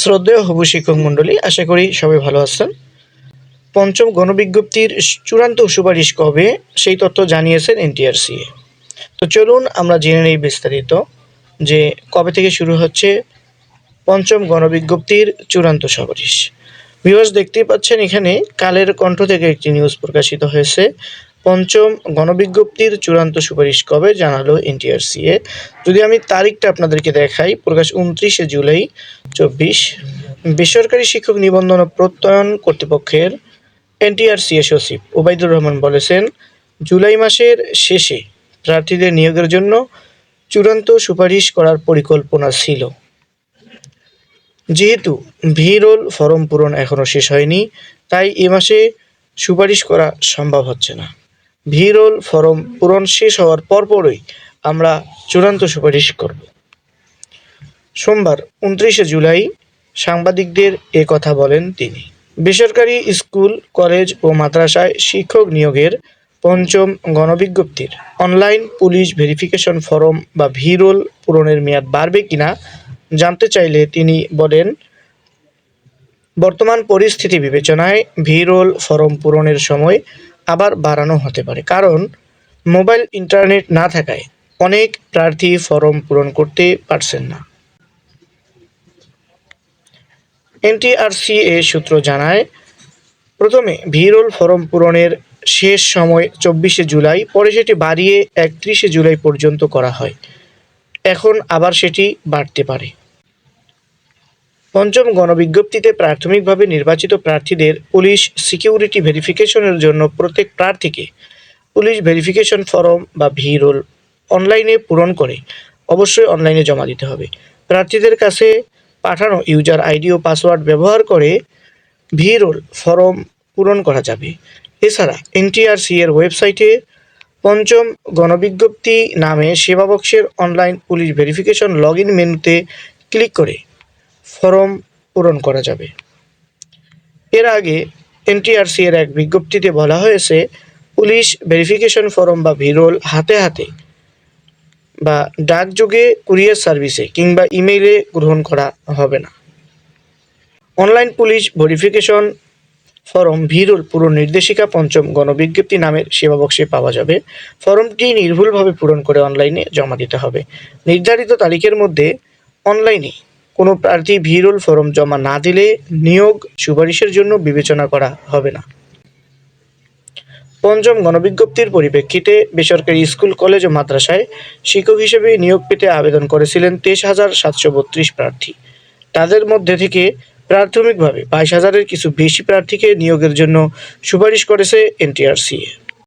শ্রদ্ধেয় হবু শিক্ষক মণ্ডলী, আশা করি সবাই ভালো আছেন। পঞ্চম গণবিজ্ঞপ্তির চূড়ান্ত সুপারিশ কবে? সেই তথ্য জানিয়েছেন এনটিআরসিএ তো চলুন আমরা জেনে নেই বিস্তারিত যে কবে থেকে শুরু হচ্ছে পঞ্চম গণবিজ্ঞপ্তির চূড়ান্ত সুপারিশ। ভিউয়ার্স, দেখতেই পাচ্ছেন এখানে কালের কণ্ঠ থেকে একটি নিউজ প্রকাশিত হয়েছে। পঞ্চম গণবিজ্ঞপ্তির চূড়ান্ত সুপারিশ কবে জানালো এনটিআরসিএ যদি আমি তারিখটা আপনাদেরকে দেখাই, প্রকাশ উনত্রিশে জুলাই চব্বিশ, বেসরকারি শিক্ষক নিবন্ধন ও প্রত্যয়ন কর্তৃপক্ষের এনটিআরসিএ সচিব ওবায়দুর রহমান বলেছেন, জুলাই মাসের শেষে প্রার্থীদের নিয়োগের জন্য চূড়ান্ত সুপারিশ করার পরিকল্পনা ছিল। যেহেতু ভিরোল ফর্ম পূরণ এখনও শেষ হয়নি, তাই এ মাসে সুপারিশ করা সম্ভব হচ্ছে না। ভিরোল ফরম পূরণ শেষ হওয়ার পরপরই আমরা চূড়ান্ত সুপারিশ করব। সোমবার উনত্রিশে জুলাই সাংবাদিকদের এ কথা বলেন তিনি। বেসরকারি স্কুল, কলেজ ও মাদ্রাসায় শিক্ষক নিয়োগের পঞ্চম গণবিজ্ঞপ্তির। অনলাইন পুলিশ ভেরিফিকেশন ফরম বা ভিরোল পূরণের মেয়াদ বাড়বে কিনা জানতে চাইলে তিনি বলেন, বর্তমান পরিস্থিতি বিবেচনায় ভিরোল ফরম পূরণের সময় আবার বাড়ানো হতে পারে। কারণ মোবাইল ইন্টারনেট না থাকায় অনেক প্রার্থী ফর্ম পূরণ করতে পারছেন না। এনটিআরসিএ সূত্র জানায়, প্রথমে ভিরোল ফর্ম পূরণের শেষ সময় চব্বিশে জুলাই, পরে সেটি বাড়িয়ে একত্রিশে জুলাই পর্যন্ত করা হয়। এখন আবার সেটি বাড়তে পারে। পঞ্চম গণবিজ্ঞপ্তিতে প্রাথমিকভাবে নির্বাচিত প্রার্থীদের পুলিশ সিকিউরিটি ভেরিফিকেশনের জন্য প্রত্যেক প্রার্থীকে পুলিশ ভেরিফিকেশন ফর্ম বা ভি রোল অনলাইনে পূরণ করে অবশ্যই অনলাইনে জমা দিতে হবে। প্রার্থীদের কাছে পাঠানো ইউজার আইডি ও পাসওয়ার্ড ব্যবহার করে ভি রোল ফর্ম পূরণ করা যাবে। এছাড়া এনটিআরসি এর ওয়েবসাইটে পঞ্চম গণবিজ্ঞপ্তি নামে সেবা বক্সের online police verification log in মেনুতে ক্লিক করে ফর্ম পূরণ করা যাবে। এর আগে এনটিআরসি এর এক বিজ্ঞপ্তিতে বলা হয়েছে, পুলিশ ভেরিফিকেশন ফরম বা ভিরোল হাতে হাতে বা ডাকযোগে কুরিয়ার সার্ভিসে কিংবা ইমেইলে গ্রহণ করা হবে না। Online police verification form V roll পুরো নির্দেশিকা পঞ্চম গণবিজ্ঞপ্তি নামের সেবা বক্সে পাওয়া যাবে। ফরমটি নির্ভুলভাবে পূরণ করে অনলাইনে জমা দিতে হবে। নির্ধারিত তারিখের মধ্যে অনলাইনে কোনো প্রার্থী ভিরুল ফরম জমা না দিলে নিয়োগ সুপারিশের জন্য বিবেচনা করা হবে না। পঞ্চম গণবিজ্ঞপ্তির পরিপ্রেক্ষিতে বেসরকারি স্কুল, কলেজ ও মাদ্রাসায় শিক্ষক হিসেবে নিয়োগ পেতে আবেদন করেছিলেন তেইশ হাজার সাতশো বত্রিশ প্রার্থী। তাদের মধ্যে থেকে প্রাথমিকভাবে বাইশ হাজারের কিছু বেশি প্রার্থীকে নিয়োগের জন্য সুপারিশ করেছে এনটিআরসিএ